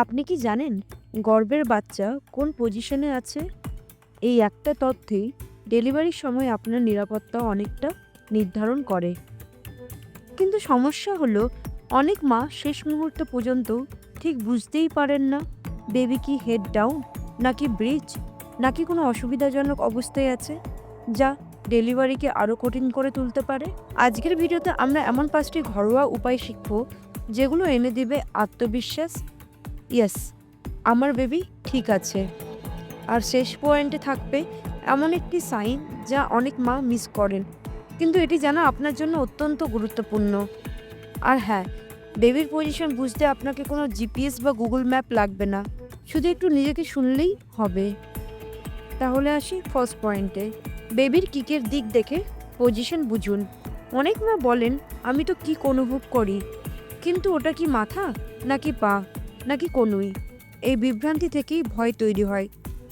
আপনি কি জানেন গর্বের বাচ্চা কোন পজিশনে আছে? এই একটা তথ্যেই ডেলিভারির সময় আপনার নিরাপত্তা অনেকটা নির্ধারণ করে। কিন্তু সমস্যা হলো অনেক মা শেষ মুহূর্ত পর্যন্ত ঠিক বুঝতেই পারেন না, বেবি কি হেড ডাউন? নাকি ব্রিজ? নাকি কোনো অসুবিধাজনক অবস্থায় আছে যা ডেলিভারিকে আরও কঠিন করে তুলতে পারে? আজকের ভিডিওতে আমরা এমন পাঁচটি ঘরোয়া উপায় শিখব যেগুলো এনে দিবে আত্মবিশ্বাস ইয়েস আমার বেবি ঠিক আছে। আর শেষ পয়েন্টে থাকবে এমন একটি সাইন যা অনেক মা মিস করেন। কিন্তু এটি জানা আপনার জন্য অত্যন্ত গুরুত্বপূর্ণ। আর হ্যাঁ বেবির পজিশন বুঝতে আপনাকে কোনো জিপিএস বা গুগল ম্যাপ লাগবে না। শুধু একটু নিজেকে শুনলেই হবে। তাহলে আসি ফার্স্ট পয়েন্টে বেবির কিকের দিক দেখে পজিশন বুঝুন। অনেক মা বলেন, আমি তো কিক অনুভব করি। কিন্তু ওটা কি মাথা নাকি পা? নাকি কনুই? এই বিভ্রান্তি থেকেই ভয় তৈরি হয়।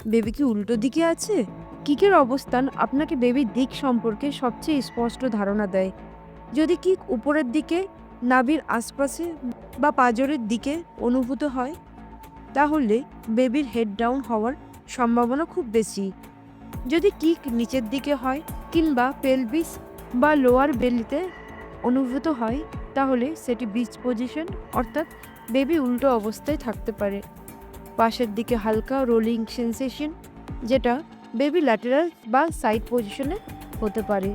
বেবি কি উল্টো দিকে আছে? কিকের অবস্থান আপনাকে বেবির দিক সম্পর্কে সবচেয়ে স্পষ্ট ধারণা দেয়। যদি কিক উপরের দিকে, নাভির আশপাশে বা পাজরের দিকে অনুভূত হয়, তাহলে বেবির হেড ডাউন হওয়ার সম্ভাবনা খুব বেশি। যদি কিক নিচের দিকে হয় কিংবা পেলভিস বা লোয়ার বেলিতে অনুভূত হয় তাহলে সেটি বিচ পজিশন অর্থাৎ বেবি উল্টো অবস্থায় থাকতে পারে। পাশের দিকে হালকা রোলিং সেন্সেশন যেটা বেবি ল্যাটেরাল বা সাইড পজিশনে হতে পারে।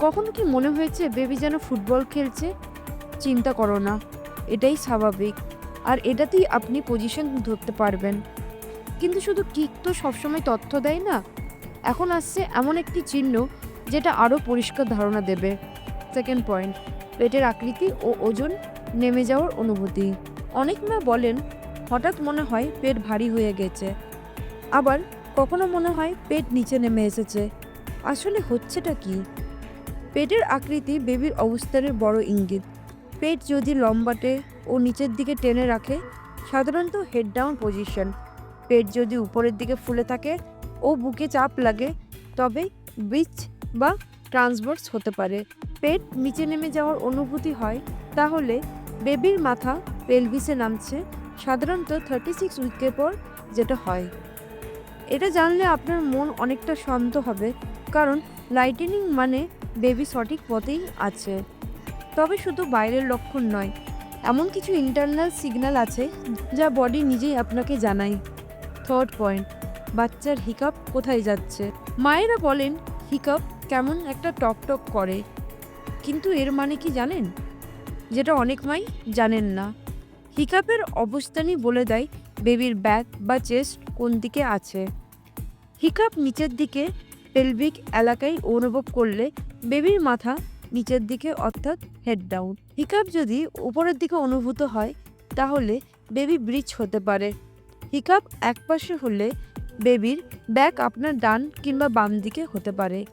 কখনো কি মনে হয়েছে বেবি যেন ফুটবল খেলছে? চিন্তা করো না, এটাই স্বাভাবিক। আর এটাতেই আপনি পজিশন ধরতে পারবেন। কিন্তু শুধু কিক তো সবসময় তথ্য দেয় না। এখন আসছে এমন একটি চিহ্ন, যেটা আরও পরিষ্কার ধারণা দেবে। সেকেন্ড পয়েন্ট পেটের আকৃতি ও ওজন নেমে যাওয়ার অনুভূতি। অনেক মা বলেন, হঠাৎ মনে হয় পেট ভারী হয়ে গেছে। আবার, কখনো মনে হয় পেট নিচে নেমে এসেছে। আসলে হচ্ছেটা কি? পেটের আকৃতি বেবির অবস্থানের বড় ইঙ্গিত। পেট যদি লম্বাটে ও নিচের দিকে টেনে রাখে, সাধারণত হেড ডাউন পজিশন পেট যদি উপরের দিকে ফুলে থাকে ও বুকে চাপ লাগে, তবে ব্রিজ বা ট্রান্সভার্স হতে পারে। পেট নিচে নেমে যাওয়ার অনুভূতি হয়, তাহলে বেবির মাথা পেলভিসে নামছে, সাধারণত থার্টি সিক্স উইকের পর যেটা হয়। এটা জানলে আপনার মন অনেকটা শান্ত হবে, কারণ লাইটেনিং মানে বেবি সঠিক পথেই আছে। তবে শুধু বাইরের লক্ষণ নয়, এমন কিছু ইন্টারনাল সিগন্যাল আছে যা বডি নিজেই আপনাকে জানায়। থার্ড পয়েন্ট বাচ্চার হিকাপ কোথায় যাচ্ছে? মায়েরা বলেন হিকাপ কেমন একটা টক টক করে। কিন্তু এর মানে কি জানেন? যেটা অনেক মাই জানেন না। হিকাপের অবস্থানই বলে দেয় বেবির ব্যাক বা চেস্ট কোন দিকে আছে। হিকাপ নিচের দিকে পেলভিক এলাকায় অনুভব করলে বেবির মাথা নিচের দিকে অর্থাৎ হেড ডাউন। হিকাপ যদি উপরের দিকে অনুভূত হয়, তাহলে বেবি ব্রিজ হতে পারে। হিকাপ একপাশে হলে বেবির ব্যাক আপনার ডান কিংবা বাম দিকে হতে পারে।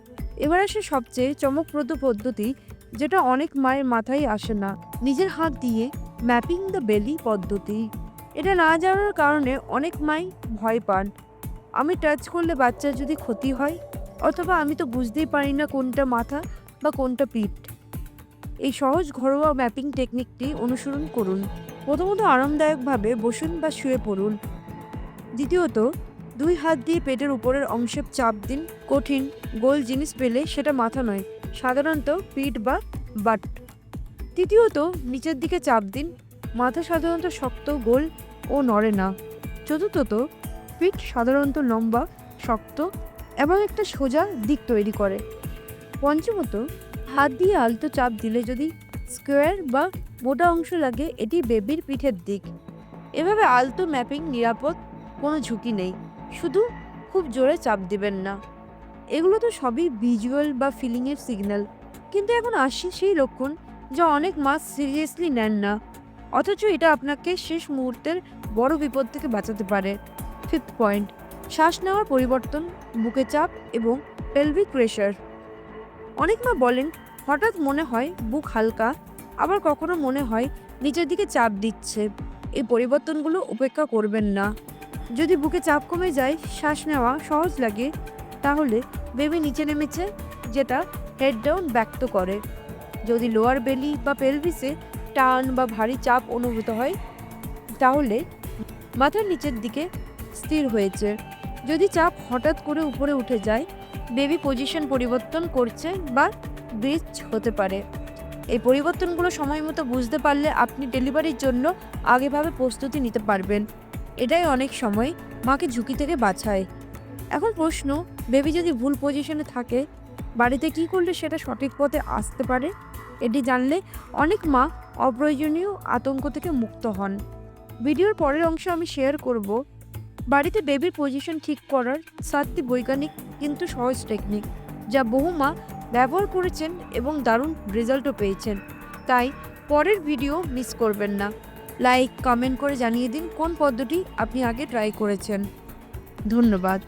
এবার আসে সবচেয়ে চমকপ্রদ পদ্ধতি, যেটা অনেক মায়ের মাথায় আসে না, নিজের হাত দিয়ে ম্যাপিং দ্য বেলি পদ্ধতি। এটা না জানার কারণে অনেক মাই ভয় পান। আমি টাচ করলে বাচ্চার যদি ক্ষতি হয়, অথবা আমি তো বুঝতেই পারি না কোনটা মাথা বা কোনটা পিঠ। এই সহজ ঘরোয়া ম্যাপিং টেকনিকটি অনুসরণ করুন। প্রথমত আরামদায়কভাবে বসুন বা শুয়ে পড়ুন। দ্বিতীয়ত দুই হাত দিয়ে পেটের উপরের অংশে চাপ দিন, কঠিন, গোল জিনিস পেলে সেটা মাথা নয়, সাধারণত পিঠ বা বাট। তৃতীয়ত, নিচের দিকে চাপ দিন, মাথা সাধারণত শক্ত, গোল ও নড়ে না। চতুর্থত, পিঠ সাধারণত লম্বা, শক্ত এবং একটা সোজা দিক তৈরি করে। পঞ্চমত, হাত দিয়ে আলতো চাপ দিলে যদি স্কোয়ার বা মোটা অংশ লাগে, এটি বেবির পিঠের দিক। এভাবে আলতো ম্যাপিং নিরাপদ, কোনো ঝুঁকি নেই। শুধু খুব জোরে চাপ দিবেন না। এগুলো তো সবই ভিজুয়াল বা ফিলিংয়ের সিগন্যাল কিন্তু এখন আসি সেই লক্ষণ যা অনেক মাস সিরিয়াসলি নেন না। অথচ এটা আপনাকে শেষ মুহূর্তের বড় বিপদ থেকে বাঁচাতে পারে। ফিফথ পয়েন্ট শ্বাস নেওয়ার পরিবর্তন, বুকে চাপ এবং পেলভিক প্রেশার অনেক মা বলেন, হঠাৎ মনে হয় বুক হালকা, আবার কখনো মনে হয় নিচের দিকে চাপ দিচ্ছে। এই পরিবর্তনগুলো উপেক্ষা করবেন না। যদি বুকে চাপ কমে যায়, শ্বাস নেওয়া সহজ লাগে। তাহলে বেবি নিচে নেমেছে, যেটা হেড ডাউন ব্যক্ত করে। যদি লোয়ার বেলি বা পেলভিসে টান বা ভারী চাপ অনুভূত হয়, তাহলে মাথার নিচের দিকে স্থির হয়েছে। যদি চাপ হঠাৎ করে উপরে উঠে যায় বেবি পজিশন পরিবর্তন করছে বা ব্রিজ হতে পারে। এই পরিবর্তনগুলো সময় মতো বুঝতে পারলে আপনি ডেলিভারির জন্য আগেভাবে প্রস্তুতি নিতে পারবেন। এটাই অনেক সময় মাকে ঝুঁকি থেকে বাঁচায়। এখন প্রশ্ন, বেবি যদি ভুল পজিশনে থাকে, বাড়িতে কি করলে সেটা সঠিক পথে আসতে পারে? এটি জানলে অনেক মা অপ্রয়োজনীয় আতঙ্ক থেকে মুক্ত হন। ভিডিওর পরের অংশ আমি শেয়ার করব। বাড়িতে বেবির পজিশন ঠিক করার সাতটি বৈজ্ঞানিক কিন্তু সহজ টেকনিক যা বহু মা ব্যবহার করেছেন এবং দারুণ রেজাল্টও পেয়েছেন। তাই পরের ভিডিও মিস করবেন না। লাইক কমেন্ট করে জানিয়ে দিন কোন পদ্ধতি আপনি আগে ট্রাই করেছেন। ধন্যবাদ।